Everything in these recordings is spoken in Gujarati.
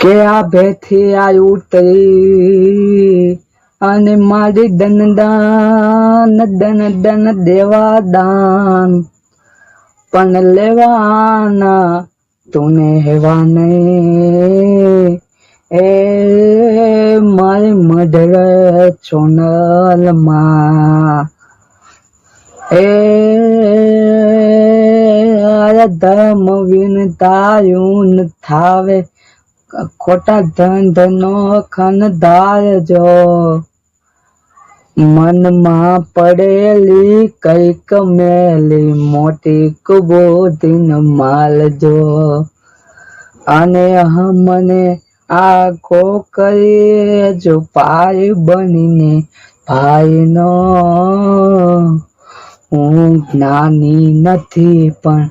કે આ ભેથી આ ઉતરી? અને મારી દનદાન દન દન દેવા દાન. પણ લેવાના તુને હેવા નહીં એ મારી મઢર ચોનલમાં. એ ધર્મ વિનતાયુન થાવે. ખોટા ધંધ નો ખનદાર જો મનમાં પડેલી કંઈક મેલી મોટી કુબોધીન માલજો. અને મને આખો કરી જો પાય બનીને ભાઈનો. હું જ્ઞાની નથી પણ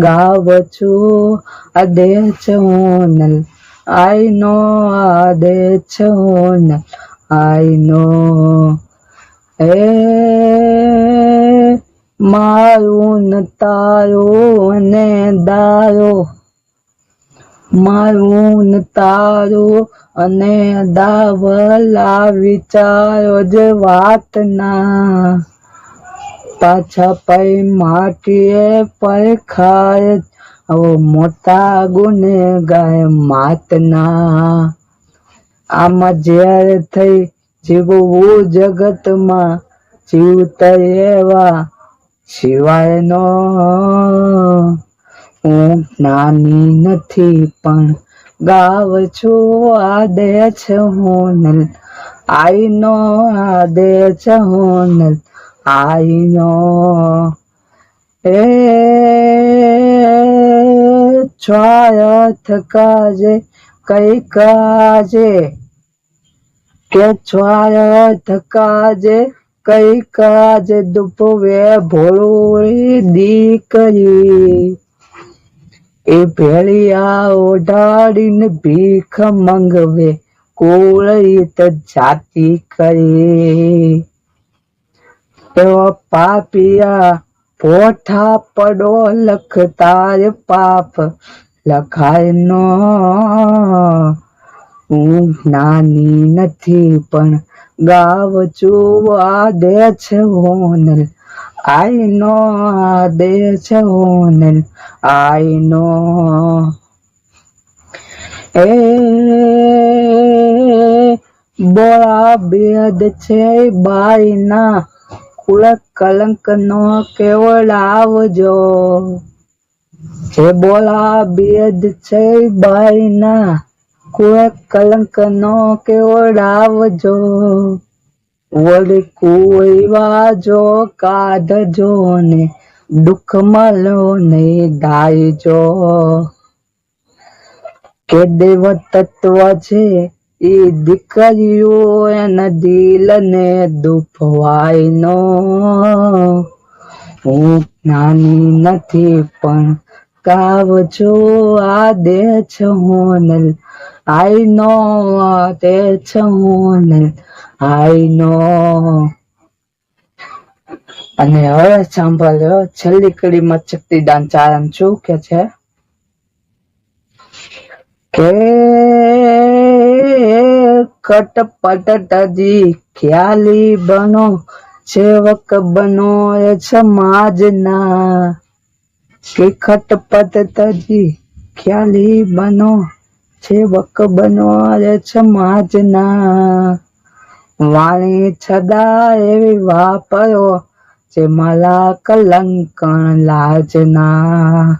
ગાવ છું અદે છું આઈ know આદે છું આઈ નો એ મારું ન daro મારું તારું અને દાવલા વિચારો જ વાતના. પાછા પૈ માટીએ પરખાય આવો મોટા ગુને ગાય માતના. આમાં જ્યારે થઈ જીવવું જગતમાં, જીવતા એવા સિવાયનો હું જ્ઞાની નથી, પણ ગાવ છું, આદે છે હું આદે છે હું આઈ નો એ છાયથ થકાજે કઈ કાજે કે છાયા થકાજે કઈ કાજે દુપવે ભોળી દીકરી. એ ભેળિયા ઓઢાડીને ભીખ મંગવે કોળિત જાતિ કરી. એવો પાપિયા પોઠા પડો લખતા પાપ. લખાય નો. હું જ્ઞાની નથી, પણ ગાવ છું આદે છે હોનલ. આઈ નો આદે છે હોનલ આઈ નો. એ બોળા બેદ છે બાઈ ના કુળ કલંક નો કેવડાવજો જે બોલા બેદ છે બાઈ ના કુળ કલંક નો કેવડાવજો વળી કુવા વાજો કાઢજો ને દુઃખ મળો ને દાયજો કે દેવ તત્વ છે એ દીકરીઓ એના દિલને દુખવાય નો હું નાની નથી, પણ કાવ છું, આ દે છે હોનલ આઈ નો આ દે છે હોનલ આઈ નો અને હવે સાંભળ્યો છેલ્લી કડીમાં ચક્તિદાન ચારણ શું કે છે? કે કટપટજી ખ્યાલી બનો, સેવક બનો, એ સમાજના કે ખટપટજી ખ્યાલી બનો, સેવક બનો, એ સમાજના વાણી છદા એવી વાપરો, જે માલા કલંકણ લાજના.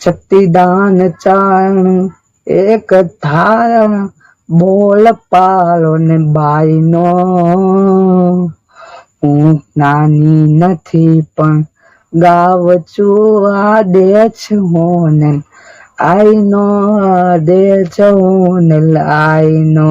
શક્તિદાન ચારણ, એક ધારણ બોલ પાલો ને બાઈનો. હું નાની નથી પણ ગાવ છું આદે છે હોને આઈ નો હું ને હોને આઈ નો